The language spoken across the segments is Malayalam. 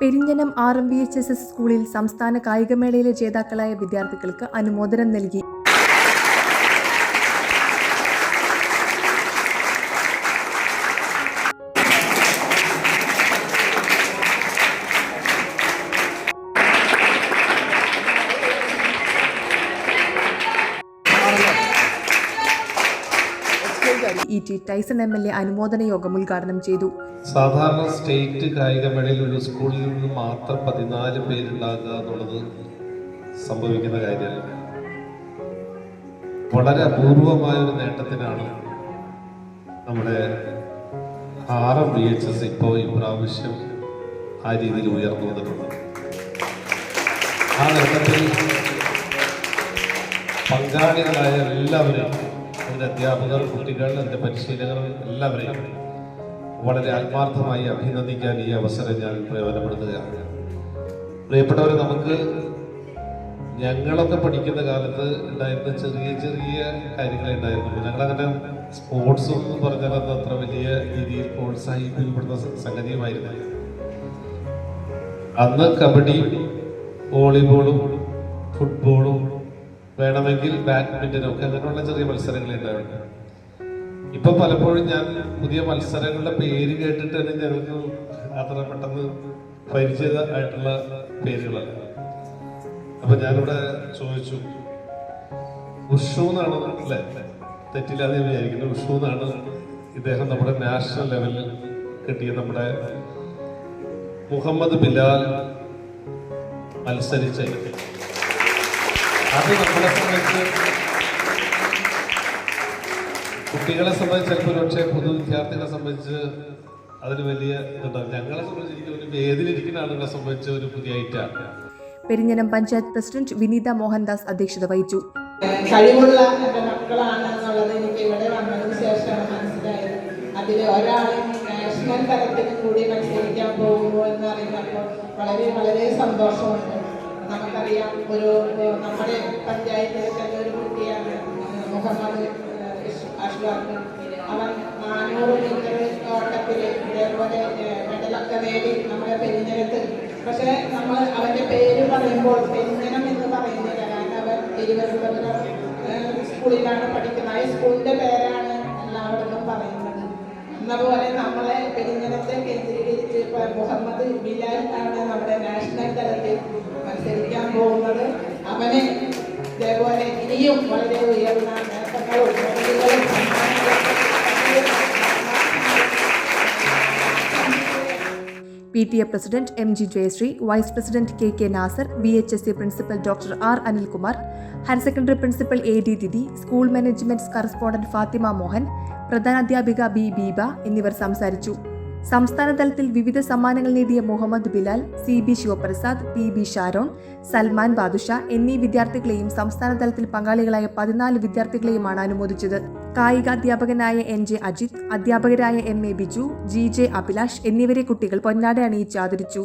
Perinjanam R M V H S S സ്കൂളിൽ സംസ്ഥാന കായികമേളയിലെ ജേതാക്കളായ വിദ്യാർത്ഥികൾക്ക് അനുമോദനം നൽകി. E T Tyson M L A അനുമോദന യോഗം ഉദ്ഘാടനം ചെയ്തു. സാധാരണ സ്റ്റേറ്റ് കായികമേളയിൽ ഒരു സ്കൂളിൽ നിന്ന് മാത്രം പതിനാല് പേരുണ്ടാകുക എന്നുള്ളത് സംഭവിക്കുന്ന കാര്യമല്ല. വളരെ അപൂർവമായ ഒരു നേട്ടത്തിനാണ് നമ്മുടെ R M B H S ഇപ്പോൾ ഇപ്രാവശ്യം ആ രീതിയിൽ ഉയർന്നു വന്നിട്ടുള്ളത്. ആ നേട്ടത്തിൽ പങ്കാളികളായ എല്ലാവരെയും അതിന്റെ അധ്യാപകർ കുട്ടികൾ എന്റെ പരിശീലകർ എല്ലാവരെയും വളരെ ആത്മാർത്ഥമായി അഭിനന്ദിക്കാൻ ഈ അവസരം ഞാൻ പ്രയോജനപ്പെടുത്തുകയാണ്. പ്രിയപ്പെട്ടവരെ നമുക്ക് ഞങ്ങളൊക്കെ പഠിക്കുന്ന കാലത്ത് ഉണ്ടായിരുന്ന ചെറിയ ചെറിയ കാര്യങ്ങളെ ഉണ്ടായിരുന്നു ഞങ്ങളങ്ങനെ സ്പോർട്സ് എന്ന് പറഞ്ഞാൽ അത് അത്ര വലിയ രീതിയിൽ പ്രോത്സാഹിപ്പിക്കപ്പെടുന്ന സംഗതിയുമായിരുന്നു അന്ന് കബഡി വോളിബോളും ഫുട്ബോളും വേണമെങ്കിൽ ബാഡ്മിന്റനും ഒക്കെ അങ്ങനെയുള്ള ചെറിയ മത്സരങ്ങൾ ഉണ്ടായിരുന്നു ഇപ്പൊ പലപ്പോഴും ഞാൻ പുതിയ മത്സരങ്ങളുടെ പേര് കേട്ടിട്ട് തന്നെ ഞങ്ങൾക്ക് അത്ര പെട്ടെന്ന് പരിചിതമായിട്ടുള്ള പേരുകളല്ല. അപ്പൊ ഞാനിവിടെ ചോദിച്ചു ഉഷു എന്നാണ് അല്ലേ? തെറ്റില്ലാതെ വിചാരിക്കുന്നത് ഉഷു എന്നാണ് ഇദ്ദേഹം നമ്മുടെ നാഷണൽ ലെവലിൽ കിട്ടിയ നമ്മുടെ മുഹമ്മദ് ബിലാൽ മത്സരിച്ച അത് നമ്മളെ സംബന്ധിച്ച് കുട്ടികളെ സംബന്ധിച്ച് ചിലപ്പോൾ പക്ഷേ പൊതു വിദ്യാർത്ഥികളെ സംബന്ധിച്ച് അതിന് വലിയ ഇതുണ്ടാവും ഞങ്ങളെ സംബന്ധിച്ച് എനിക്ക് ഒരു വേദിയിലിരിക്കുന്ന ആളുകളെ സംബന്ധിച്ച് ഒരു പുതിയ ഐറ്റാണ് പെരിഞ്ഞനം പഞ്ചായത്ത് പ്രസിഡന്റ് വിനീത മോഹൻദാസ് അധ്യക്ഷത വഹിച്ചു. കഴിവുള്ള എന്റെ മക്കളാണെന്നുള്ളത് എനിക്ക് ഇവിടെ വന്നതിന് ശേഷമാണ് മനസ്സിലായത്. അതിൽ ഒരാൾ നാഷണൽ തലത്തിൽ കൂടി മത്സരിക്കാൻ പോകുന്നു എന്ന് അറിയുന്നപ്പോൾ വളരെ വളരെ സന്തോഷമുണ്ട്. നമുക്കറിയാം ഒരു നമ്മുടെ പഞ്ചായത്തിലെ തന്നെ ഒരു കുട്ടിയാണ് മുഹമ്മദ് അഷ്ലാഖ് അവൻ നാനൂറ് മീറ്റർ ഓട്ടത്തിൽ ഇതേപോലെ മെഡലൊക്കെ നേടി നമ്മുടെ പെരിഞ്ഞനത്ത് പക്ഷേ നമ്മൾ അവന്റെ പേര് പറയുമ്പോൾ പെരിഞ്ഞനം എന്ന് പറയുന്നില്ല. കാരണം അവൻ തിരുവനന്തപുരം സ്കൂളിലാണ് പഠിക്കുന്നത്. ആ സ്കൂളിന്റെ പേരാണ് എല്ലാവർക്കും പറയുന്നത്. എന്നപോലെ നമ്മളെ പെരിഞ്ഞനത്തെ കേന്ദ്രീകരിച്ച് മുഹമ്മദ് ബിലാൽ ആണ് നമ്മുടെ നാഷണൽ തലത്തിൽ മത്സരിക്കാൻ പോകുന്നത് അവനെ ഇതേപോലെ ഇനിയും വളരെ ഉയർന്ന നേട്ടങ്ങളും P T A president M G Jayashree vice president K K Nasar B H S C principal doctor R Anilkumar higher secondary principal A D Didi school management correspondent Fathima Mohan പ്രധാനാധ്യാപിക B Beeba എന്നിവർ സംസാരിച്ചു. സംസ്ഥാന തലത്തിൽ വിവിധ സമ്മാനങ്ങൾ നേടിയ Muhammad Bilal C B Shivaprasad P B Sharon Salman Badusha എന്നീ വിദ്യാർത്ഥികളെയും സംസ്ഥാന തലത്തിൽ പങ്കാളികളായ പതിനാല് വിദ്യാർത്ഥികളെയുമാണ് അനുമോദിച്ചത്. കായികാധ്യാപകനായ എൻ ജെ അജിത് അധ്യാപകരായ M A Biju G J Abhilash എന്നിവരെ കുട്ടികൾ പൊന്നാട അണിയിച്ച് ആദരിച്ചു.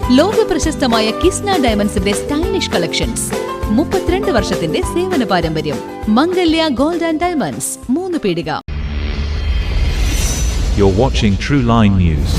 ലോക പ്രശസ്തമായ കിസ്ന ഡയമണ്ട്സിന്റെ സ്റ്റൈലിഷ് കളക്ഷൻസ് മുപ്പത്തിരണ്ട് വർഷത്തിന്റെ സേവന പാരമ്പര്യം. Mangalya gold and diamonds. Moonnupeedika. You're watching True Line News.